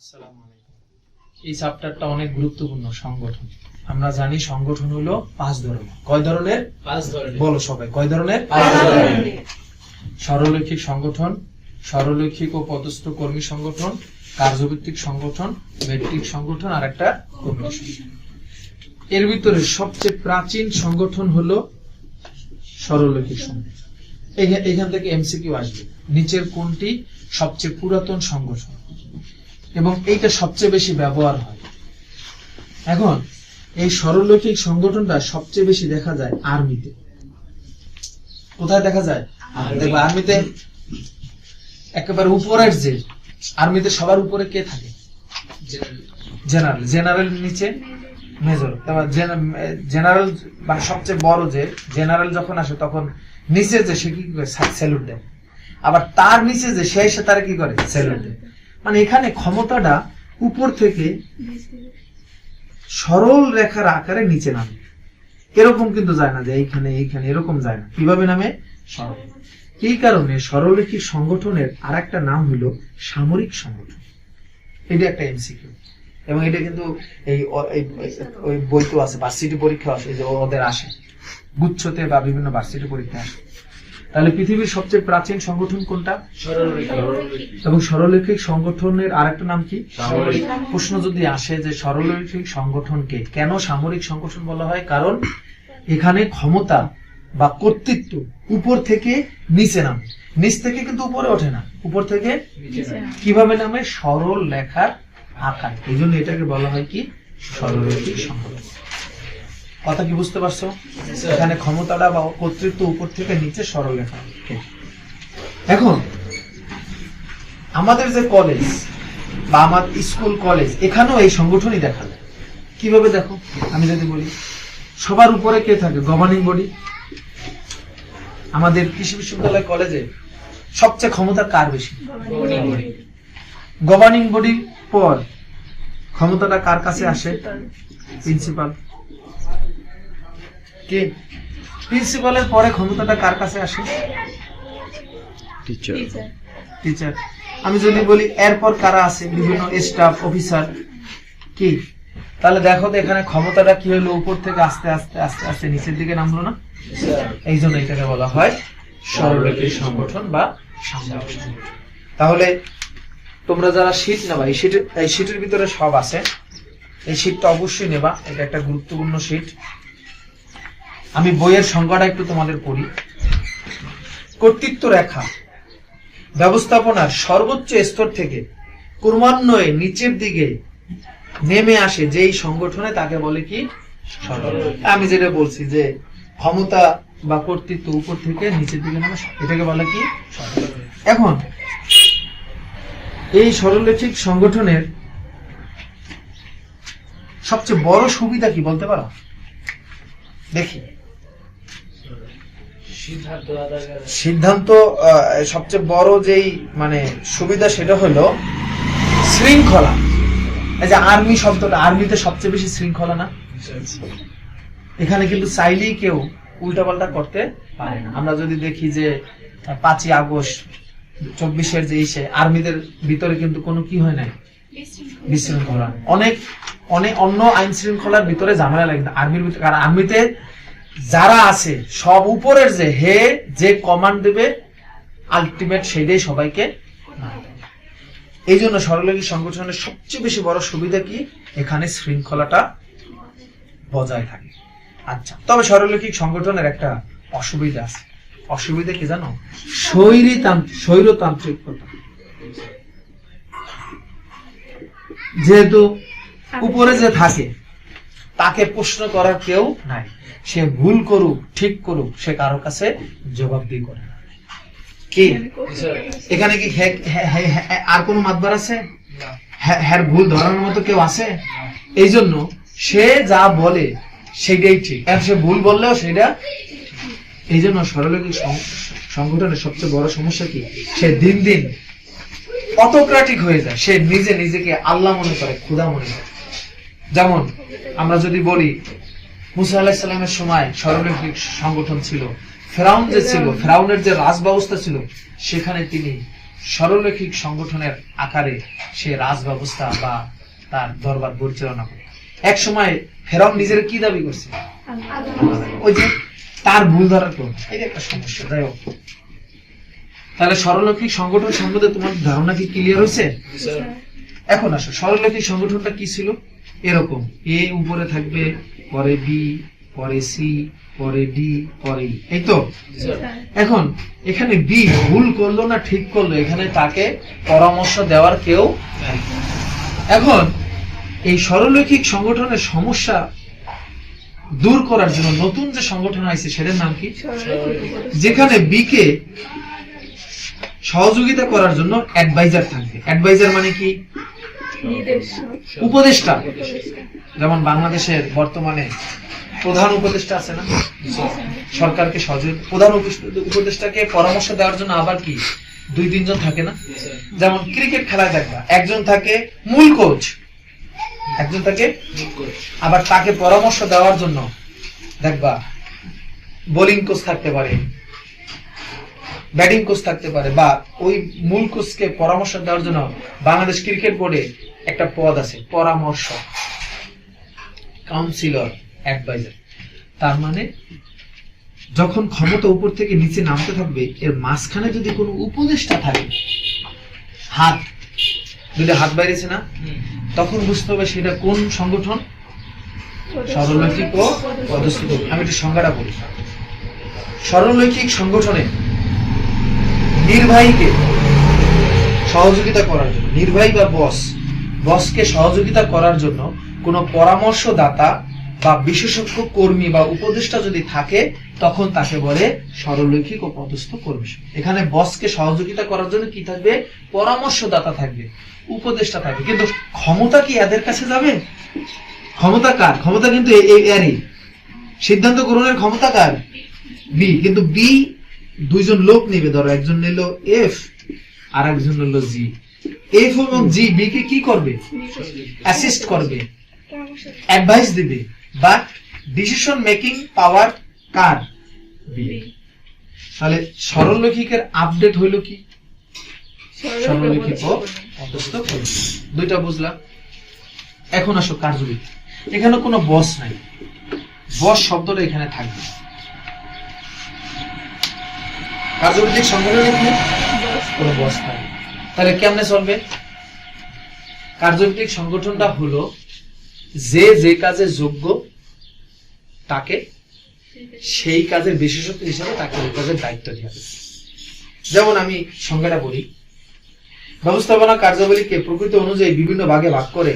আসসালামু আলাইকুম। এই চ্যাপ্টারটা অনেক গুরুত্বপূর্ণ সংগঠন। আমরা জানি সংগঠন হলো পাঁচ ধরনের। কয় ধরনের? পাঁচ ধরনের। বলো সবাই কয় ধরনের? পাঁচ ধরনের। সরলৈখিক সংগঠন সরলৈখিক ও পদস্থ কর্মী সংগঠন কার্যভিত্তিক সংগঠন ব্যক্তিক সংগঠন আর একটা কর্মী সংগঠন। এর ভিতরে সবচেয়ে প্রাচীন সংগঠন হলো সরলৈখিক সংগঠন। এখান থেকে এমসিকিউ আসবে। নিচের কোনটি সবচেয়ে পুরাতন সংগঠন? এবং এইটা সবচেয়ে বেশি ব্যবহার হয়। এখন এই সরলৌকিক সংগঠনটা সবচেয়ে বেশি দেখা যায় আর্মিতে। কোথায় দেখা যায়। দেখো আর্মিতে একেবারে উপরের যে আর্মিতে সবার উপরে কে থাকে? জেনারেল। জেনারেল নিচে মেজর। তারপর জেনারেল মানে সবচেয়ে বড় যে জেনারেল যখন আসে তখন নিচে যে সে কি করে? স্যালুট দেয়। আবার তার নিচে যে সে এসে তারা কি করে? স্যালুট দেয়। মানে এখানে ক্ষমতাটা উপর থেকে সরল রেখার আকারে নিচে নামে। এরকম কিন্তু যায় না যে এইখানে এইখানে, এরকম যায় না। কীভাবে নামে? সরল। এই কারণে সরলরেখী সংগঠনের আর একটা নাম হলো সামরিক সংগঠন। এটা একটা এমসিকিউ এবং এটা কিন্তু এই ওই তো আছে ভার্সিটি পরীক্ষা আছে যে ওদের আসে। গুচ্ছতে বা বিভিন্ন ভার্সিটি পরীক্ষা আসে। তাহলে পৃথিবীর সবচেয়ে প্রাচীন সংগঠন কোনটা। এবং সরলরৈখিক সংগঠনের আরেকটা নাম কি? প্রশ্ন যদি আসে যে সরলরৈখিক সংগঠনকে কেন সামরিক সংগঠন বলা হয়? কারণ এখানে ক্ষমতা বা কর্তৃত্ব উপর থেকে নিচে নামে। নিচ থেকে কিন্তু উপরে ওঠে না। উপর থেকে কীভাবে নামে? সরল লেখার আকার। এই জন্য এটাকে বলা হয় কি? সরলরৈখিক সংগঠন। কথা কি বুঝতে পারছ? এখানে ক্ষমতাটা বা কর্তৃত্ব উপর থেকে নিচে সরল লেখা এখন আমাদের যে কলেজ বা আমার স্কুল কলেজ এখানেও এই সংগঠনই দেখা যায়। কীভাবে দেখো? আমি যদি বলি সবার উপরে কে থাকে? গভর্নিং বডি আমাদের কৃষি বিশ্ববিদ্যালয় কলেজে সবচেয়ে ক্ষমতা কার বেশি। গভর্নিং বডির পর ক্ষমতাটা কার কাছে আসে? প্রিন্সিপাল কে? প্রিন্সিপালের পরে ক্ষমতাটা কার কাছে আসে? টিচার টিচার আমি যদি বলি এরপর কারা আছে? বিভিন্ন স্টাফ অফিসার কি? তাহলে দেখো তো এখানে ক্ষমতাটা কি হলো? উপর থেকে আস্তে আস্তে আস্তে আস্তে নিচের দিকে নামলো না? এই জন্য এটাকে বলা হয় সরলরেখী সংগঠন বা সংগঠন। তাহলে তোমরা যারা শীট নেবা এই শীটের এই শীটের ভিতরে সব আছে। এই শীটটা অবশ্যই নেবা। এটা একটা গুরুত্বপূর্ণ শীট আমি বইয়ের সংজ্ঞাটা একটু তোমাদের পড়ি। কর্তৃত্ব রেখা ব্যবস্থাপনার সর্বোচ্চ স্তর থেকে ক্রমান্বয়ে নিচের দিকে নেমে আসে যেই সংগঠনে তাকে বলে কি। আমি যেটা বলছি যে ক্ষমতা বা কর্তৃত্ব উপর থেকে নিচের দিকে নামে এটাকে বলে কি। এখন এই সরলরৈখিক সংগঠনের সবচেয়ে বড় সুবিধা কি বলতে পারো? দেখি। সিদ্ধান্ত আহ, সবচেয়ে বড় যেই মানে সুবিধা সেটা হলো শৃঙ্খলা। এই যে আর্মি শব্দটা আর্মিতে সবচেয়ে বেশি শৃঙ্খলা না? এখানে কিন্তু চাইলেই কেউ উল্টাপাল্টা করতে পারে না। আমরা যদি দেখি যে পাঁচই আগস্ট চব্বিশের যে ইসে আর্মিদের ভিতরে কিন্তু কোনো কি হয় নাই? বিশৃঙ্খলা। অনেক অনেক অন্য আইন শৃঙ্খলার ভিতরে ঝামেলা লাগে। আর্মির ভিতরে কারণ আর্মিতে যারা আছে, সব উপরের যে হে, যে কমান্ড দেবে আলটিমেট সেটাই সবাইকে। এই জন্য সরলগী সংগঠনের সবচেয়ে বেশি বড় সুবিধা কি? এখানে শৃঙ্খলাটা বজায় থাকে। আচ্ছা তবে সরলৌকিক সংগঠনের একটা অসুবিধা আছে। অসুবিধা কি জানো? স্বৈরতান্ত্রিকতা যেহেতু উপরে যে থাকে, তাকে প্রশ্ন করার কেউ নাই। সে ভুল করুক ঠিক করুক সে কারও কাছে জবাবদিহি করে না। কি? এখানে কি আর কোনো মাতবার আছে? হ্যাঁ ভুল ধরানোর মতো কেউ আছে? এই জন্য সে যা বলে সেটাই ঠিক। আর সে ভুল বললেও সেটা এই জন্য সরলৌকিক সং- সংগঠনের সবচেয়ে বড় সমস্যা কি? সে দিন দিন অটোক্রাটিক হয়ে যায়। সে নিজে নিজেকে আল্লাহ মনে করে খুদা মনে করে। যেমন আমরা যদি বলি মুসা আলাহিসাল্লামের সময় সরলৌকিক সংগঠন ছিল। ফেরাউন যে ছিল ফেরাউনের যে রাজ ব্যবস্থা ছিল সেখানে তিনি সরলরৈখিক সংগঠনের আকারে সে রাজ ব্যবস্থা বা তার দরবার পরিচালনা করে এক সময় ফেরাউন নিজের কি দাবি করছে? ওই যে তার ভুল ধরার এটা একটা সমস্যা যাই হোক। তাহলে সরলরৈখিক সংগঠন সম্বন্ধে তোমার ধারণা কি ক্লিয়ার হয়েছে? এখন আসো সরলরৈখিক সংগঠনটা কি ছিল? এরকম এ উপরে থাকবে পরে বি পরে সি পরে ডি পরে ই। এই তো? এখন এখানে বি ভুল করল না ঠিক করল এখানে তাকে পরামর্শ দেওয়ার কেউ। এখন এই সরলরৈখিক সংগঠনের সমস্যা দূর করার জন্য নতুন যে সংগঠন আছে সেটার নাম কি? যেখানে বি কে সহযোগিতা করার জন্য অ্যাডভাইজার থাকবে। অ্যাডভাইজার মানে কি? উপদেষ্টা। যেমন বাংলাদেশের বর্তমানে প্রধান উপদেষ্টা আছে না? সরকারকে সহযোগিতা প্রধান উপদেষ্টাকে পরামর্শ দেওয়ার জন্য আবার কি? দুই, তিনজন থাকে না? যেমন ক্রিকেট খেলায় দেখবা, একজন থাকে মূল কোচ। একজন থাকে আবার তাকে পরামর্শ দেওয়ার জন্য দেখবা, বোলিং কোচ থাকতে পারে, ব্যাটিং কোচ থাকতে পারে, বা ওই মূল কোচকে পরামর্শ দেওয়ার জন্য বাংলাদেশ ক্রিকেট বোর্ডে একটা পদ আছে, পরামর্শ। কাউন্সিলর অ্যাডভাইজার তার মানে যখন ক্ষমতা উপর থেকে নিচে নামতে থাকবে, এর মাঝখানে যদি কোনো উপদেষ্টা থাকে, হাত, যদি হাত বাইরেছে না, তখন বুঝতে হবে সেটা কোন সংগঠন? সরলরৈখিক ও পদস্থিত। আমি একটু সংজ্ঞাটা বলি। সরলরৈখিক সংগঠনে নির্বাহীকে সহযোগিতা করার জন্য, নির্বাহী বা বস, বসকে সহযোগিতা করার জন্য কোনো পরামর্শদাতা বা বিশেষজ্ঞ কর্মী বা উপদেষ্টা যদি থাকে, তখন তাকে বলে সরলরৈখিক ও পদস্থ কর্মী। এখানে বসকে সহযোগিতা করার জন্য কি থাকবে? পরামর্শদাতা থাকবে, উপদেষ্টা থাকবে। কিন্তু ক্ষমতা কি এদের কাছে যাবে? ক্ষমতা কার? ক্ষমতা কিন্তু এরই। সিদ্ধান্ত গ্রহণের ক্ষমতা কার? বি। কিন্তু বি, দুইজন লোক নেবে। ধরো, একজন নিল এফ আর একজন নিল জি। এফ এবং জি, বি কে কি করবে? অ্যাসিস্ট করবে। অ্যাডভাইস দিবে বাট ডিসিশন মেকিং পাওয়ার কার? তাহলে সরলরৈখিকের আপডেট হইল কি? সরলরৈখিক অন্তস্থ। দুইটা বুঝলাম। এখন আসো কার্যবিধি। এখানে কোনো বস নাই। বস শব্দটা এখানে থাকবে। কার্যভিত্তিক সংগঠনে কি? কোনো বস নাই। তাহলে কেমনে চলবে? কার্যভিত্তিক সংগঠনটা হলো যে যে কাজে যোগ্য, তাকে সেই কাজের বিশেষত্ব হিসাবে তাকে ওই কাজের দায়িত্ব দেওয়া হবে যেমন আমি সংজ্ঞাটা বলি, ব্যবস্থাপনা কার্যাবলীকে প্রকৃত অনুযায়ী বিভিন্ন ভাগে ভাগ করে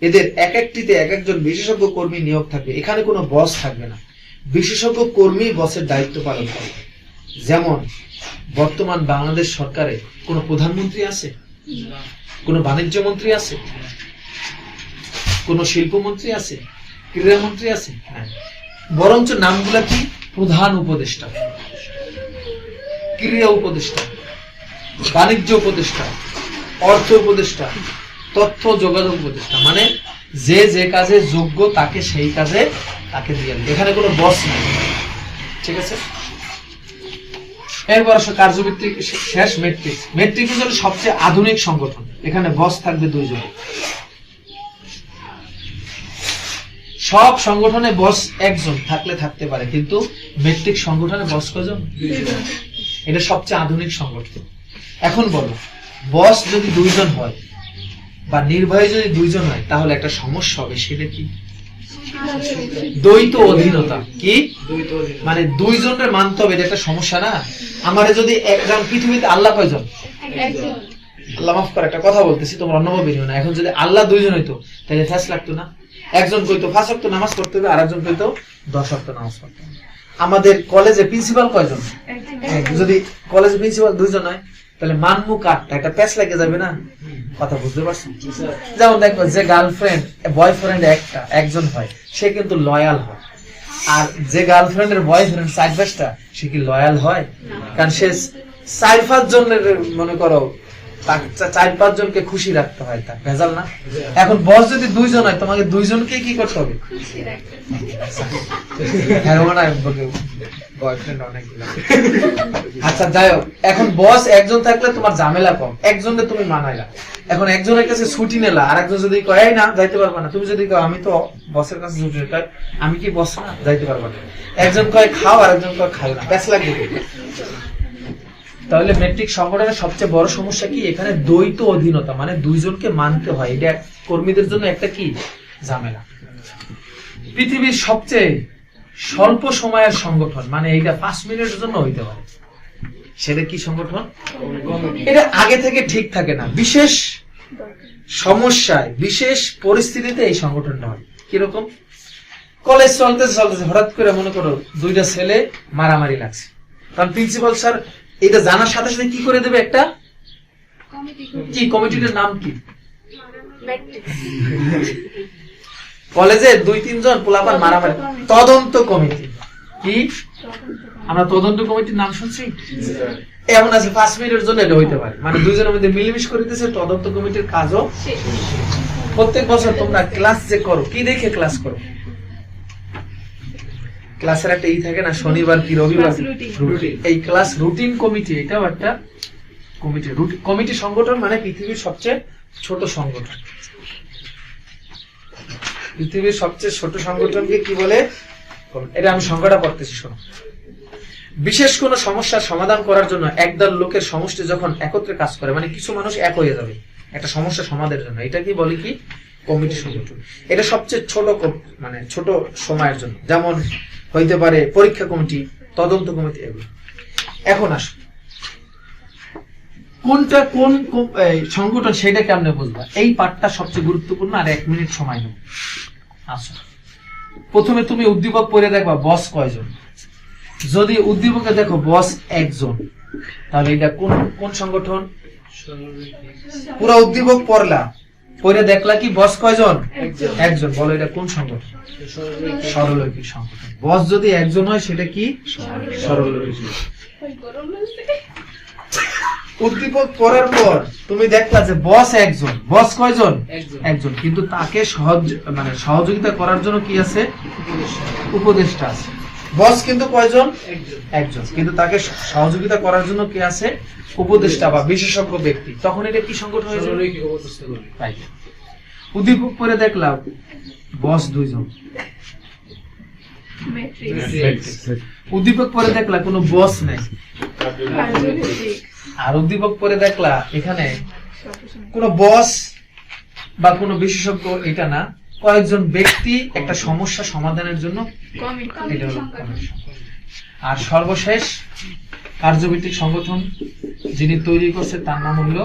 এদের এক একটিতে এক একজন বিশেষজ্ঞ কর্মী নিয়োগ থাকবে। এখানে কোনো বস থাকবে না। বিশেষজ্ঞ কর্মী বসের দায়িত্ব পালন করবে যেমন, বর্তমান বাংলাদেশ সরকারে কোনো প্রধানমন্ত্রী আছে? কোনো বাণিজ্য মন্ত্রী আছে? কোনো শিল্পমন্ত্রী আছে? ক্রীড়ামন্ত্রী আছে? হ্যাঁ। বরঞ্চ নামগুলা কি? প্রধান উপদেষ্টা। ক্রীড়া উপদেষ্টা, বাণিজ্য উপদেষ্টা, অর্থ উপদেষ্টা, তথ্য যোগাযোগ উপদেষ্টা। মানে যে যে কাজে যোগ্য তাকে সেই কাজে তাকে দিয়ে। এখানে কোনো বস নেই। ঠিক আছে? এরপর আসো কার্যভিত্তিক শেষ মেট্রিক্স মেট্রিক্স হলো সবচেয়ে আধুনিক সংগঠন। এখানে বস থাকবে দুইজন। সব সংগঠনে বস একজন থাকলে থাকতে পারে কিন্তু মেট্রিক সংগঠনে বস কজন? এটা সবচেয়ে আধুনিক সংগঠন। এখন বলো বস যদি দুইজন হয় বা নির্বাহী যদি দুইজন হয় তাহলে একটা সমস্যা হবে সেটা কি? দ্বৈত অধীনতা। কি? মানে দুইজনের মানতে হবে এটা একটা সমস্যা না? আমারে যদি একজন পৃথিবীতে আল্লাহ কয়জন? আল্লাহ মাফ করে একটা কথা বলতেছি তোমরা অন্যভাবে না। এখন যদি আল্লাহ দুইজন হইতো তাহলে ফ্যাস লাগতো না? একজন কইতো পাঁচ নামাজ পড়তে হবে আর একজন কইতো দশ অক্ট নামাজ পড়তে হবে। আমাদের কলেজে প্রিন্সিপাল কয়জন? যদি কলেজ প্রিন্সিপাল দুইজন হয়, তাহলে মানমু কাটটা একটা প্যাচ লেগে যাবে না? কথা বুঝতে পারছ যেমন দেখো যে গার্লফ্রেন্ড বয়ফ্রেন্ড একটা, একজন হয়, সে কিন্তু লয়াল হয়। আর যে গার্লফ্রেন্ডের বয়ফ্রেন্ড সাইড সে কি লয়াল হয়? কারণ সে পাঁচ জনের, মনে করো চার পাঁচ জনকে খুশি রাখতে হয় তার ভেজাল না? এখন বস যদি দুইজন হয় তোমাকে দুইজনকে কি করতে হবে? অনেকগুলো। আচ্ছা যাই হোক এখন বস একজন থাকলে তোমার ঝামেলা কম। একজনে তুমি মানাইলা। এখন একজনের কাছে ছুটি নিলা আর একজন যদি কয় না যাইতে পারবা না। তুমি যদি কয় আমি তো বসের কাছে ছুটি নিই", কয়, আমি কি বস না? যাইতে পারবা না। একজন কয় খাও আর একজন কয় খাও না। ব্যাস লাগবে? তাহলে মেট্রিক সংগঠনের সবচেয়ে বড় সমস্যা কি? এখানে দ্বৈত অধীনতা মানে দুইজনকে মানতে হয়। এটা কর্মীদের জন্য একটা কি? ঝামেলা। পৃথিবীর সবচেয়ে স্বল্প সময়ের সংগঠন মানে এইটা পাঁচ মিনিটের জন্য হইতে পারে। সেটা কি সংগঠন? এটা আগে থেকে ঠিক থাকে না। বিশেষ সমস্যায়, বিশেষ পরিস্থিতিতে এই সংগঠনটা হয়। কীরকম? কলেজ চলতেছে চলতেছে। হঠাৎ করে মনে করো দুইটা ছেলে মারামারি লাগছে। কারণ প্রিন্সিপাল স্যার এটা জানার সাথে সাথে কি করে দেবে একটা? কি কমিটিটার নাম কি? কলেজে দুই তিনজন পোলাপান মারামারি। তদন্ত কমিটি কি? আমরা তদন্ত কমিটির নাম শুনছি? এমন আছে পাঁচ মিনিটের জন্য এটা হইতে পারে। মানে দুইজনের মধ্যে মিলেমিশ করিতেছে তদন্ত কমিটির কাজও প্রত্যেক বছর তোমরা ক্লাস যে করো কি দেখে ক্লাস করো? ক্লাসের একটা ই থাকে না শনিবার কি রবিবার? এই ক্লাস রুটিন কমিটি এটাও একটা কমিটি কমিটি সংগঠন মানে পৃথিবীর সবচেয়ে ছোট সংগঠন। পৃথিবীর সবচেয়ে ছোট সংগঠনকে কি বলে? এটা আমি সংজ্ঞাটা পড়তেছি শোনো। বিশেষ কোনো সমস্যার সমাধান করার জন্য একদল লোকের সমষ্টি যখন একত্রে কাজ করে মানে কিছু মানুষ এক হয়ে যাবে একটা সমস্যা সমাধানের জন্য এটা কি বলে কি? কমিটি সংগঠন। এটা সবচেয়ে ছোট মানে ছোট সময়ের জন্য। যেমন হইতে পারে পরীক্ষা কমিটি তদন্ত কমিটি এগুলো। এখন আসো কোনটা কোন সংগঠন সেটা কেমনে বুঝবা? এই পার্টটা সবচেয়ে গুরুত্বপূর্ণ আর এক মিনিট সময় নেব। আচ্ছা প্রথমে তুমি উদ্দীপক পড়ে দেখবা বস কয়জন। যদি উদ্দীপকে দেখো বস একজন তাহলে এটা কোন কোন সংগঠন। পুরো উদ্দীপক পড়লা। পড়ে দেখলা কি বস কয়জন? একজন। বলো এটা কোন সংগঠন? সরলরৈখিক সংগঠন। বস যদি একজন হয় সেটা কি? সরলরৈখিক উদ্দীপক পড়ার পর তুমি দেখলা যে বস একজন। বস কয়জন। একজন। কিন্তু তাকে সহজ মানে সহযোগিতা করার জন্য কি আছে? উপদেষ্টা আছে। বস কিন্তু কয়জন? একজন। একজন। কিন্তু তাকে সহযোগিতা করার জন্য কি আছে? উপদেষ্টা বা বিশেষজ্ঞ ব্যক্তি। তখন এটা কি সংগঠন হয়েছে। তাই। উদ্দীপক পরে দেখলাম বস দুইজন। উদ্দীপক পরে দেখলা কোনো বস নেই। আর উদ্দীপক পরে দেখলা এখানে কোনো বস বা কোনো বিশেষজ্ঞ এটা না। কয়েকজন ব্যক্তি একটা সমস্যা সমাধানের জন্য এটা হলো আর সর্বশেষ কার্যভিত্তিক সংগঠন যিনি তৈরি করছে তার নাম হলো.